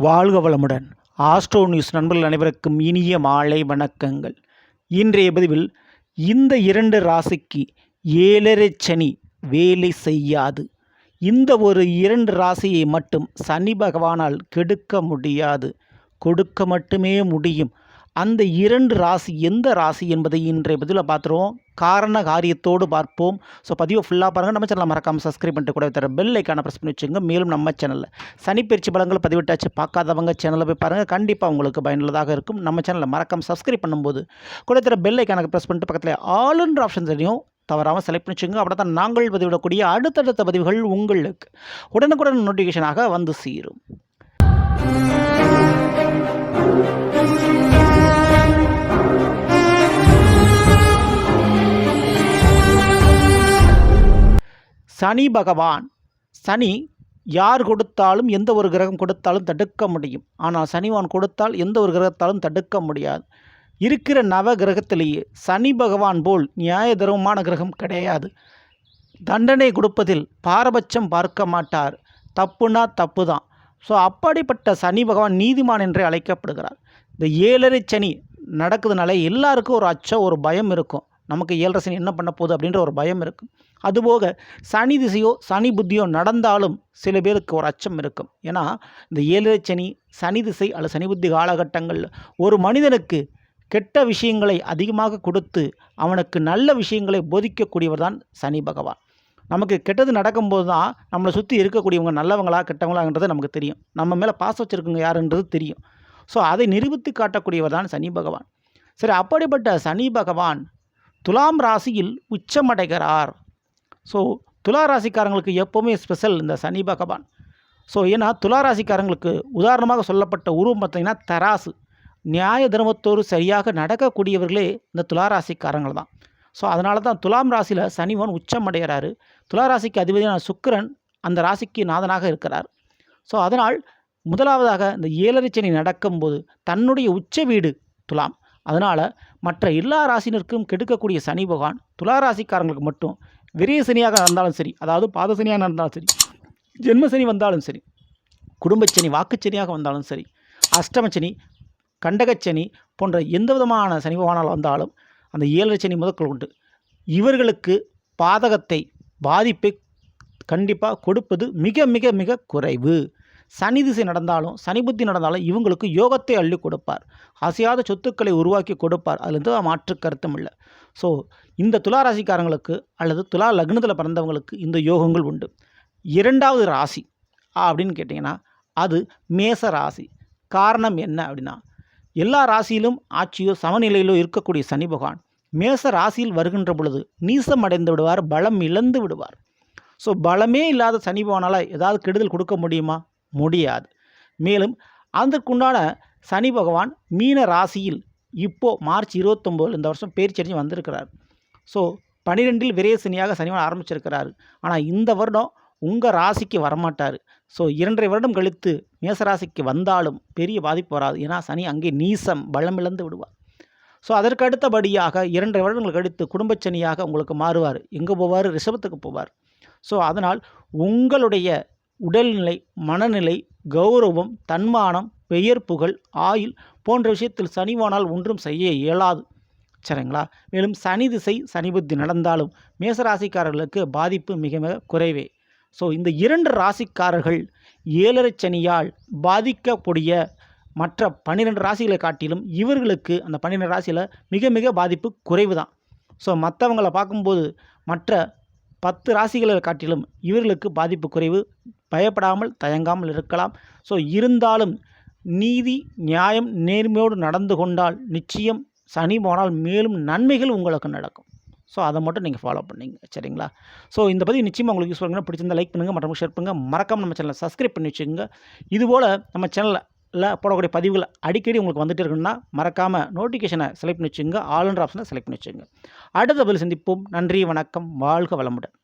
வாழ்க வளமுடன். Astro news நண்பர்கள் அனைவருக்கும் இனிய மாலை வணக்கங்கள். இன்றைய பதிவில் இந்த இரண்டு ராசிக்கு ஏழரை சனி வேலை செய்யாது. இந்த ஒரு இரண்டு ராசியை மட்டும் சனி பகவானால் கெடுக்க முடியாது. கொடுக்க மட்டுமே முடியும். அந்த இரண்டு ராசி எந்த ராசி என்பதை இன்றைய பதிவில் பார்த்துருவோம். காரண காரியத்தோடு பார்ப்போம். ஸோ பதிவை ஃபுல்லாக பாருங்கள் நம்ம சேனலை மறக்காமல் சப்ஸ்கிரைப் பண்ணிட்டு கூட தர பெல் ஐக்கான ப்ரெஸ் பண்ணி வச்சுங்க மேலும் நம்ம சேனலில் சனிப்பயிற்சி பலங்கள் பதிவிட்டாச்சு. பார்க்காதவங்க சேனலில் போய் பாருங்கள் கண்டிப்பாக உங்களுக்கு பயனுள்ளதாக இருக்கும். நம்ம சேனலில் மறக்காமல் சப்ஸ்கிரைப் பண்ணும்போது கூட தர பெல் ஐக்கானுக்கு ப்ரெஸ் பண்ணிட்டு பக்கத்தில் ஆளுன்ற ஆப்ஷன் தெரியும் தவறாமல் செலக்ட் பண்ணிச்சுங்க அப்படி தான் நாங்கள் பதிவிடக்கூடிய அடுத்தடுத்த பதிவுகள் உங்களுக்கு உடனுக்குடன் நோட்டிஃபிகேஷனாக வந்து சேரும். சனி பகவான் சனி யார் கொடுத்தாலும் எந்த ஒரு கிரகம் கொடுத்தாலும் தடுக்க முடியும். ஆனால் சனிவான் கொடுத்தால் எந்த ஒரு கிரகத்தாலும் தடுக்க முடியாது. இருக்கிற நவ கிரகத்திலேயே சனி பகவான் போல் நியாய தர்மமான கிரகம் கிடையாது. தண்டனை கொடுப்பதில் பாரபட்சம் பார்க்க மாட்டார். தப்புனா தப்பு தான் ஸோ அப்படிப்பட்ட சனி பகவான் நீதிமான் என்றே அழைக்கப்படுகிறார். இந்த ஏழரை சனி நடக்குதுனால எல்லாருக்கும் ஒரு அச்சம் ஒரு பயம் இருக்கும். நமக்கு ஏழரை சனி என்ன பண்ண போகுது அப்படின்ற ஒரு பயம் இருக்கும். அதுபோக சனி திசையோ சனி புத்தியோ நடந்தாலும் சில பேருக்கு ஒரு அச்சம் இருக்கும். ஏன்னா இந்த ஏழரை சனி சனி திசை அல்லது சனி புத்தி காலகட்டங்கள் ஒரு மனிதனுக்கு கெட்ட விஷயங்களை அதிகமாக கொடுத்து அவனுக்கு நல்ல விஷயங்களை போதிக்கக்கூடியவர் தான் சனி பகவான். நமக்கு கெட்டது நடக்கும்போது தான் நம்மளை சுற்றி இருக்கக்கூடியவங்க நல்லவங்களா கெட்டவங்களாங்கிறது நமக்கு தெரியும். நம்ம மேலே பாசம் வச்சுருக்கவங்க யாருன்றது தெரியும். ஸோ அதை நிரூபித்து காட்டக்கூடியவர் தான் சனி பகவான். சரி அப்படிப்பட்ட சனி பகவான் துலாம் ராசியில் உச்சமடைகிறார். ஸோ துலா ராசிக்காரங்களுக்கு எப்போவுமே ஸ்பெஷல் இந்த சனி பகவான். ஸோ ஏன்னா துலா ராசிக்காரங்களுக்கு உதாரணமாக சொல்லப்பட்ட உருவம் பார்த்திங்கன்னா தராசு. நியாய தர்மத்தோடு சரியாக நடக்கக்கூடியவர்களே இந்த துலா ராசிக்காரங்கள் தான். ஸோ அதனால தான் துலாம் ராசியில் சனிவன் உச்சம் அடைகிறாரு. துலா ராசிக்கு அதிபதியான சுக்கிரன் அந்த ராசிக்கு நாதனாக இருக்கிறார். ஸோ அதனால் முதலாவதாக இந்த ஏழரை சனி நடக்கும்போது தன்னுடைய உச்ச வீடு துலாம். அதனால் மற்ற எல்லா ராசினருக்கும் கெடுக்கக்கூடிய சனி பகவான் துலா ராசிக்காரங்களுக்கு மட்டும் விரிய சனியாக நடந்தாலும் சரி அதாவது பாத சனியாக நடந்தாலும் சரி ஜென்மசனி வந்தாலும் சரி குடும்பச்சனி வாக்குச்சனியாக வந்தாலும் சரி அஷ்டமச்சனி கண்டகச்சனி போன்ற எந்த விதமான சனி பகவானால் வந்தாலும் அந்த ஏழரை சனி முதற்கொள் உண்டு. இவர்களுக்கு பாதகத்தை பாதிப்பை கண்டிப்பாக கொடுப்பது மிக மிக மிக குறைவு. சனி திசை நடந்தாலும் சனி புத்தி நடந்தாலும் இவங்களுக்கு யோகத்தை அள்ளி கொடுப்பார். அசையாத சொத்துக்களை உருவாக்கி கொடுப்பார். அதில் எந்த மாற்று கருத்தும் இல்லை. ஸோ இந்த துலா ராசிக்காரங்களுக்கு அல்லது துலா லக்னத்தில் பிறந்தவங்களுக்கு இந்த யோகங்கள் உண்டு. இரண்டாவது ராசி அப்படின்னு கேட்டிங்கன்னா அது மேச ராசி. காரணம் என்ன அப்படின்னா எல்லா ராசியிலும் ஆட்சியோ சமநிலையிலோ இருக்கக்கூடிய சனி பகவான் மேச ராசியில் வருகின்ற பொழுது நீசம் அடைந்து விடுவார் பலம் இழந்து விடுவார். ஸோ பலமே இல்லாத சனி பகவானால் ஏதாவது கெடுதல் கொடுக்க முடியுமா? முடியாது. மேலும் அதற்குண்டான சனி பகவான் மீன ராசியில் இப்போது மார்ச் இருபத்தொம்போது இந்த வருஷம் பேர்ச்சரிஞ்சு வந்திருக்கிறார். ஸோ பனிரெண்டில் விரைய சனியாக சனிவன் ஆரம்பிச்சிருக்கிறார். ஆனால் இந்த வருடம் உங்கள் ராசிக்கு வரமாட்டார். ஸோ இரண்டரை வருடம் கழித்து மேசராசிக்கு வந்தாலும் பெரிய பாதிப்பு வராது. ஏன்னா சனி அங்கே நீசம் பலமிழந்து விடுவார். ஸோ அதற்கு அடுத்தபடியாக இரண்டரை வருடங்கள் கழித்து குடும்பச்சனியாக உங்களுக்கு மாறுவார். எங்கே போவார்? ரிஷபத்துக்கு போவார். ஸோ அதனால் உங்களுடைய உடல்நிலை மனநிலை கௌரவம் தன்மானம் பெயர் புகழ் ஆயுள் போன்ற விஷயத்தில் சனிவானால் ஒன்றும் செய்ய இயலாது. சரிங்களா? மேலும் சனி திசை சனி புத்தி நடந்தாலும் மேசராசிக்காரர்களுக்கு பாதிப்பு மிக மிக குறைவே. ஸோ இந்த இரண்டு ராசிக்காரர்கள் ஏழரை சனியால் பாதிக்கக்கூடிய மற்ற பன்னிரெண்டு ராசிகளை காட்டிலும் இவர்களுக்கு அந்த பன்னிரெண்டு ராசியில் மிக மிக பாதிப்பு குறைவு தான் ஸோ மற்றவங்களை பார்க்கும்போது மற்ற பத்து ராசிகளை காட்டிலும் இவர்களுக்கு பாதிப்பு குறைவு. பயப்படாமல் தயங்காமல் இருக்கலாம். ஸோ இருந்தாலும் நீதி நியாயம் நேர்மையோடு நடந்து கொண்டால் நிச்சயம் சனி போனால் மேலும் நன்மைகள் உங்களுக்கு நடக்கும். ஸோ அதை மட்டும் நீங்கள் ஃபாலோ பண்ணிங்க சரிங்களா? ஸோ இந்த பதிவு நிச்சயமாக உங்களுக்கு யூஸ் பண்ணுங்க பிடிச்சிருந்தால் லைக் பண்ணுங்கள் மற்றவங்க ஷேர் பண்ணுங்கள் மறக்காமல் நம்ம சேனலை சப்ஸ்கிரைப் பண்ணி வச்சுக்கோங்க. இதுபோல் நம்ம சேனலில் போடக்கூடிய பதிவுகள் அடிக்கடி உங்களுக்கு வந்துட்டு இருக்குன்னா மறக்காமல் நோட்டிஃபிகேஷனை செலக்ட் பண்ணி வச்சுங்க ஆல் ஆப்ஷனை செலக்ட் பண்ணி வச்சுங்க அடுத்த பதில் சந்திப்போம். நன்றி வணக்கம். வாழ்க வளமுடன்.